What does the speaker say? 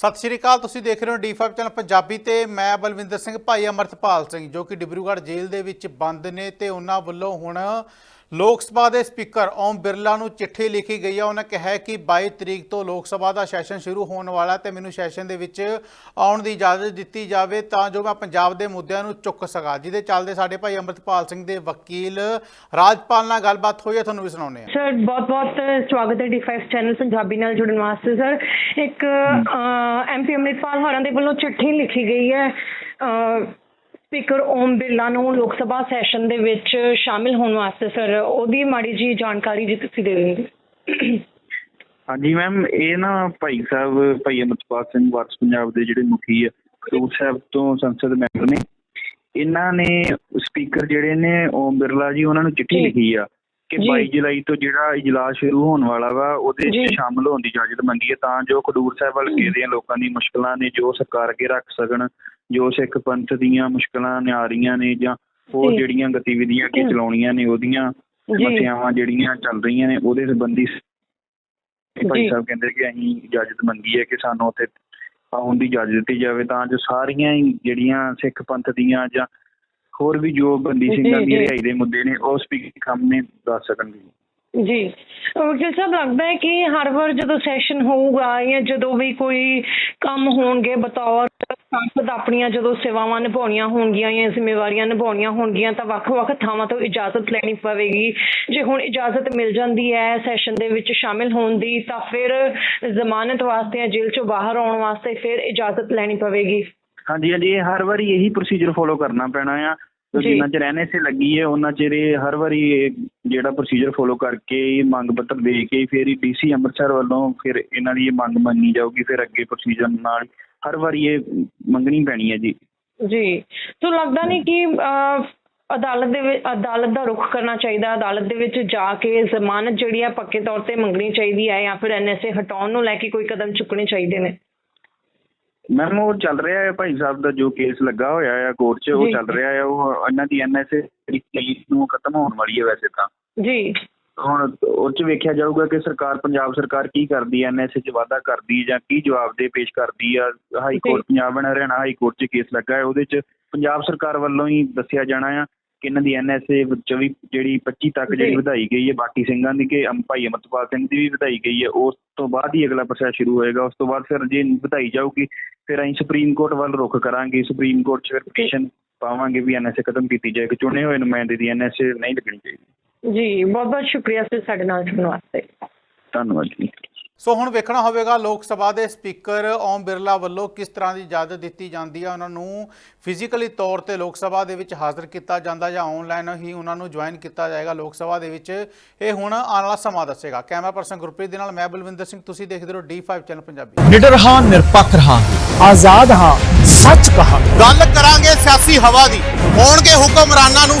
ਸਤਿ ਸ਼੍ਰੀ ਅਕਾਲ, ਤੁਸੀਂ ਦੇਖ ਰਹੇ ਹੋ ਡੀ5 ਚੈਨਲ ਪੰਜਾਬੀ ਤੇ ਮੈਂ ਬਲਵਿੰਦਰ ਸਿੰਘ, ਭਾਈ ਅਮਰਤਪਾਲ ਸਿੰਘ, ਜੋ ਕਿ ਡਿਬਰੂਗੜ੍ਹ ਜੇਲ੍ਹ ਦੇ ਵਿੱਚ ਬੰਦ ਨੇ ਤੇ ਉਹਨਾਂ ਵੱਲੋਂ ਹੁਣ ਲੋਕ ਸਭਾ ਦੇ ਸਪੀਕਰ ਓਮ ਬਿਰਲਾ ਨੂੰ ਚਿੱਠੀ ਲਿਖੀ ਗਈ ਹੈ ਉਹਨਾਂ ਕਿਹਾ ਕਿ 22 ਤਰੀਕ ਤੋਂ ਲੋਕ ਸਭਾ ਦਾ ਸੈਸ਼ਨ ਸ਼ੁਰੂ ਹੋਣ ਵਾਲਾ ਹੈ ਤੇ ਮੈਨੂੰ ਸੈਸ਼ਨ ਦੇ ਵਿੱਚ ਆਉਣ ਦੀ ਇਜਾਜ਼ਤ ਦਿੱਤੀ ਜਾਵੇ ਤਾਂ ਜੋ ਮੈਂ ਪੰਜਾਬ ਦੇ ਮੁੱਦਿਆਂ ਨੂੰ ਚੁੱਕ ਸਕਾਂ। ਜਿਹਦੇ ਚੱਲਦੇ ਸਾਡੇ ਭਾਈ ਅਮਰਤਪਾਲ ਸਿੰਘ ਦੇ ਵਕੀਲ ਰਾਜਪਾਲ ਨਾਲ ਗੱਲਬਾਤ ਹੋਈ ਹੈ ਤੁਹਾਨੂੰ ਵੀ ਸੁਣਾਉਂਦੇ ਹਾਂ ਸਰ ਬਹੁਤ ਬਹੁਤ ਸਵਾਗਤ ਹੈ ਡੀ5 ਚੈਨਲ ਪੰਜਾਬੀ ਨਾਲ ਜੁੜਨ ਵਾਸਤੇ, ਸਰ। ਇੱਕ ਐਮਪੀ ਅੰਮ੍ਰਿਤਪਾਲ ਹੋਰਾਂ ਦੇ ਵੱਲੋਂ ਚਿੱਠੀ ਲਿਖੀ ਗਈ ਹੈ। ਸਪੀਕਰ ਓਮ ਬਿਰਲਾ ਨੂੰ ਲੋਕ ਸਭਾ ਸੈਸ਼ਨ ਦੇ ਵਿੱਚ ਸ਼ਾਮਿਲ ਹੋਣ ਵਾਸਤੇ ਸਰ ਉਹਦੀ ਮਾੜੀ ਜੀ ਜਾਣਕਾਰੀ ਜੀ ਤੁਸੀਂ ਦੇ ਦਿੰਦੇ। ਹਾਂਜੀ ਮੈਮ ਇਹ ਨਾ ਭਾਈ ਸਾਹਿਬ ਭਾਈ ਅਮਰਪਾਲ ਸਿੰਘ ਵਾਰਸ ਪੰਜਾਬ ਦੇ ਜਿਹੜੇ ਮੁਖੀ ਆ ਖਡੂਰ ਸਾਹਿਬ ਤੋਂ ਸੰਸਦ ਮੈਂਬਰ ਨੇ। ਇਹਨਾਂ ਨੇ ਸਪੀਕਰ ਜਿਹੜੇ ਨੇ ਓਮ ਬਿਰਲਾ ਜੀ ਉਹਨਾਂ ਨੂੰ ਚਿੱਠੀ। ਲਿਖੀ ਆ। ਕਿ ਜੀ। 22 ਜੁਲਾਈ ਤੋਂ ਜਿਹੜਾ ਇਜਲਾਸ ਸ਼ੁਰੂ ਹੋਣ ਵਾਲਾ ਵਾ ਉਹਦੇ। ਵਿੱਚ ਸ਼ਾਮਲ ਹੋਣ ਦੀ ਇਜਾਜ਼ਤ ਮੰਗੀ ਹੈ ਤਾਂ ਜੋ ਖਡੂਰ ਸਾਹਿਬ ਹਲਕੇ ਦੇ ਲੋਕਾਂ ਦੀ ਮੁਸ਼ਕਲਾਂ ਨੇ ਜੋ ਸਰਕਾਰ ਅੱਗੇ ਰੱਖ ਸਕਣ ਜੋ ਸਿੱਖ ਪੰਥ ਦੀਆਂ ਮੁਸ਼ਕਲਾਂ ਨੇ ਆ ਰਹੀਆਂ ਨੇ ਜਾਂ ਹੋਰ। ਜਿਹੜੀਆਂ ਗਤੀਵਿਧੀਆਂ ਜੀ। ਚਲਾਉਣੀਆਂ ਨੇ ਉਹਦੀਆਂ ਸਮੱਸਿਆਵਾਂ ਜਿਹੜੀਆਂ ਚੱਲ ਰਹੀਆਂ ਨੇ ਉਹਦੇ ਸੰਬੰਧੀ ਭਾਈ। ਸਾਹਿਬ ਕਹਿੰਦੇ ਕਿ ਅਸੀਂ ਇਜਾਜ਼ਤ ਮੰਗੀ ਹੈ ਕਿ ਸਾਨੂੰ ਉੱਥੇ ਆਉਣ ਦੀ ਇਜਾਜ਼ਤ ਦਿੱਤੀ ਜਾਵੇ ਤਾਂ ਜੋ ਸਾਰੀਆਂ ਹੀ ਜਿਹੜੀਆਂ ਸਿੱਖ ਪੰਥ ਦੀਆਂ ਜਾਂ ਹੋਰ ਵੀ ਜੋ ਬੰਦੀ ਸਿੰਘਾਂ ਦੀ। ਰਿਹਾਈ ਦੇ ਮੁੱਦੇ ਨੇ ਉਹ ਸਪੀਕਰ ਸਾਹਮਣੇ ਦੱਸ ਸਕਣਗੇ। ਜੀ। ਵਕੀਲ ਸਾਹਿਬ ਲੱਗਦਾ ਹੈ ਕਿ ਹਰ ਵਾਰ ਜਦੋਂ ਸੈਸ਼ਨ ਹੋਊਗਾ ਜਾਂ ਜਦੋਂ ਵੀ ਕੋਈ ਕੰਮ ਹੋਣਗੇ ਬਤੌਰ ਸੰਸਦ ਆਪਣੀਆਂ ਜਦੋਂ ਸੇਵਾਵਾਂ ਨਿਭਾਉਣੀਆਂ ਹੋਣਗੀਆਂ ਜਾਂ ਜ਼ਿੰਮੇਵਾਰੀਆਂ ਨਿਭਾਉਣੀਆਂ ਹੋਣਗੀਆਂ ਤਾਂ ਵੱਖ-ਵੱਖ ਥਾਵਾਂ ਤੋਂ ਇਜਾਜ਼ਤ ਲੈਣੀ ਪਵੇਗੀ। ਜੇ ਹੁਣ ਇਜਾਜ਼ਤ ਮਿਲ ਜਾਂਦੀ ਹੈ ਸੈਸ਼ਨ ਦੇ ਵਿੱਚ ਸ਼ਾਮਿਲ ਹੋਣ ਦੀ ਤਾਂ ਫਿਰ ਜ਼ਮਾਨਤ ਵਾਸਤੇ ਜਾਂ ਜੇਲ੍ਹ ਚੋਂ ਬਾਹਰ ਆਉਣ ਵਾਸਤੇ ਫਿਰ ਇਜਾਜ਼ਤ ਲੈਣੀ ਪਵੇਗੀ। ਹਾਂਜੀ ਹਾਂਜੀ ਇਹ ਹਰ ਵਾਰੀ ਇਹੀ ਪ੍ਰੋਸੀਜਰ ਫੋਲੋ ਕਰਨਾ ਪੈਣਾ ਆ। ਤੇ। ਜਿੰਨਾ ਚਿਰ ਐਨਐਸਏ ਲੱਗੀ ਹੈ ਉਹਨਾਂ ਚਿਰ ਹਰ ਵਾਰੀ ਜਿਹੜਾ ਪ੍ਰੋਸੀਜਰ ਫੋਲੋ ਕਰਕੇ ਇਹ ਮੰਗ ਪੱਤਰ ਦੇ ਕੇ ਫਿਰ ਹੀ ਡੀਸੀ ਅੰਮ੍ਰਿਤਸਰ ਵੱਲੋਂ ਫਿਰ ਇਹਨਾਂ ਦੀ ਇਹ ਮੰਗ ਮੰਨੀ ਜਾਊਗੀ ਫਿਰ ਅੱਗੇ ਪ੍ਰੋਸੀਜਰ ਨਾਲ ਹਰ ਵਾਰੀ ਇਹ ਮੰਗਣੀ ਪੈਣੀ ਹੈ ਜੀ। ਜੀ। ਸੋ ਲੱਗਦਾ ਨਹੀਂ ਕਿ ਅਦਾਲਤ ਦੇ ਵਿੱਚ ਅਦਾਲਤ ਦਾ ਰੁਖ ਕਰਨਾ ਚਾਹੀਦਾ ਅਦਾਲਤ ਦੇ ਵਿੱਚ ਜਾ ਕੇ ਜ਼ਮਾਨਤ ਜਿਹੜੀ ਆ ਪੱਕੇ ਤੌਰ ਤੇ ਮੰਗਣੀ ਚਾਹੀਦੀ ਹੈ ਜਾਂ ਫਿਰ ਐਨਐਸਏ ਹਟਾਉਣ ਨੂੰ ਲੈ ਕੇ ਕੋਈ ਕਦਮ ਚੁੱਕਣੇ ਚਾਹੀਦੇ ਨੇ? ਮੈਮ ਉਹ ਚੱਲ ਰਿਹਾ ਹੈ ਭਾਈ ਸਾਹਿਬ ਦਾ ਜੋ ਕੇਸ ਲੱਗਾ ਹੋਇਆ ਹੈ ਕੋਰਟ 'ਚ ਉਹ ਜੀ। ਚੱਲ ਰਿਹਾ ਹੈ। ਉਹ ਇਹਨਾਂ ਦੀ ਐਨਐਸਏ ਤਰੀਕ ਨੂੰ ਖਤਮ ਹੋਣ ਵਾਲੀ ਹੈ ਵੈਸੇ ਤਾਂ। ਜੀ। ਹੁਣ ਉਹ 'ਚ ਵੇਖਿਆ ਜਾਊਗਾ ਕਿ ਸਰਕਾਰ ਪੰਜਾਬ ਸਰਕਾਰ ਕੀ ਕਰਦੀ ਹੈ? ਐਨਐਸਏ 'ਚ ਵਾਧਾ ਕਰਦੀ ਜਾਂ ਕੀ ਜਵਾਬ ਦੇ ਪੇਸ਼ ਕਰਦੀ ਆ? High court Punjab and Haryana high court 'ਚ ਕੇਸ ਲੱਗਾ ਹੈ। ਉਹਦੇ 'ਚ ਪੰਜਾਬ ਸਰਕਾਰ ਵੱਲੋਂ ਹੀ ਦੱਸਿਆ ਜਾਣਾ ਆ ਕਿ ਇਹਨਾਂ ਦੀ ਐਨਐਸਏ ਵਿੱਚ ਵੀ ਜਿਹੜੀ 25 ਤੱਕ ਜਿਹੜੀ। ਵਧਾਈ ਗਈ ਹੈ ਬਾਕੀ ਸਿੰਘਾਂ ਦੀ ਕਿ ਭਾਈ ਅਮਰਤਪਾਲ ਸਿੰਘ ਦੀ ਵੀ ਵਧਾਈ ਗਈ ਹੈ ਉਸ ਤੋਂ ਬਾਅਦ ਹੀ ਅਗਲਾ ਪ੍ਰੋਸੈਸ ਸ਼ੁਰੂ ਹੋਏਗਾ ਉਸ ਤੋਂ ਬਾਅਦ ਫਿਰ ਜੇ ਵਧਾਈ ਜਾਊਗੀ ਫਿਰ ਅਸੀਂ ਸੁਪਰੀਮ ਕੋਰਟ ਵੱਲ ਰੁਖ ਕਰਾਂਗੇ ਸੁਪਰੀਮ ਕੋਰਟ 'ਚ ਫਿਰ ਪਟੀਸ਼ਨ ਪਾਵਾਂਗੇ ਵੀ ਐਨਐਸਏ ਖਤਮ ਕੀਤੀ ਜਾਏ ਕਿ ਚੁਣੇ ਹੋਏ ਨੁਮਾਇੰਦੇ ਦੀ ਐਨਐਸਏ ਨਹੀਂ ਲੱਗਣੀ ਚਾਹੀਦੀ। ਜੀ ਬਹੁਤ ਬਹੁਤ ਸ਼ੁਕਰੀਆ ਸਰ ਸਾਡੇ ਨਾਲ ਜੁੜਨ ਵਾਸਤੇ। ਧੰਨਵਾਦ ਜੀ। ਸੋ ਹੁਣ ਵੇਖਣਾ ਹੋਵੇਗਾ ਲੋਕ ਸਭਾ ਦੇ ਸਪੀਕਰ ਓਮ ਬਿਰਲਾ ਵੱਲੋਂ ਕਿਸ ਤਰ੍ਹਾਂ ਦੀ ਇਜਾਜ਼ਤ ਦਿੱਤੀ ਜਾਂਦੀ ਹੈ ਉਹਨਾਂ ਨੂੰ ਫਿਜ਼ੀਕਲੀ ਤੌਰ ਤੇ ਲੋਕ ਸਭਾ ਦੇ ਵਿੱਚ ਹਾਜ਼ਰ ਕੀਤਾ ਜਾਂਦਾ ਜਾਂ ਆਨਲਾਈਨ ਹੀ ਉਹਨਾਂ ਨੂੰ ਜੁਆਇਨ ਕੀਤਾ ਜਾਏਗਾ ਲੋਕ ਸਭਾ ਦੇ ਵਿੱਚ। ਇਹ ਹੁਣ ਆਉਣ ਵਾਲਾ ਸਮਾਂ ਦੱਸੇਗਾ। ਕੈਮਰਾ ਪਰਸਨ ਗੁਰਪ੍ਰੀਤ ਦੇ ਨਾਲ ਮੈਂ ਬਲਵਿੰਦਰ ਸਿੰਘ। ਤੁਸੀਂ ਦੇਖਦੇ ਰਹੋ D5 ਚੈਨਲ ਪੰਜਾਬੀ। ਨਿਡਰ ਹਾਂ ਨਿਰਪੱਖ ਰਹਾਂਗੇ। ਆਜ਼ਾਦ ਹਾਂ ਸੱਚ ਕਹਾਂਗੇ। ਗੱਲ ਕਰਾਂਗੇ ਸਿਆਸੀ ਹਵਾ ਦੀ। ਹੋਣਗੇ ਹੁਕਮਰਾਨਾਂ ਨੂੰ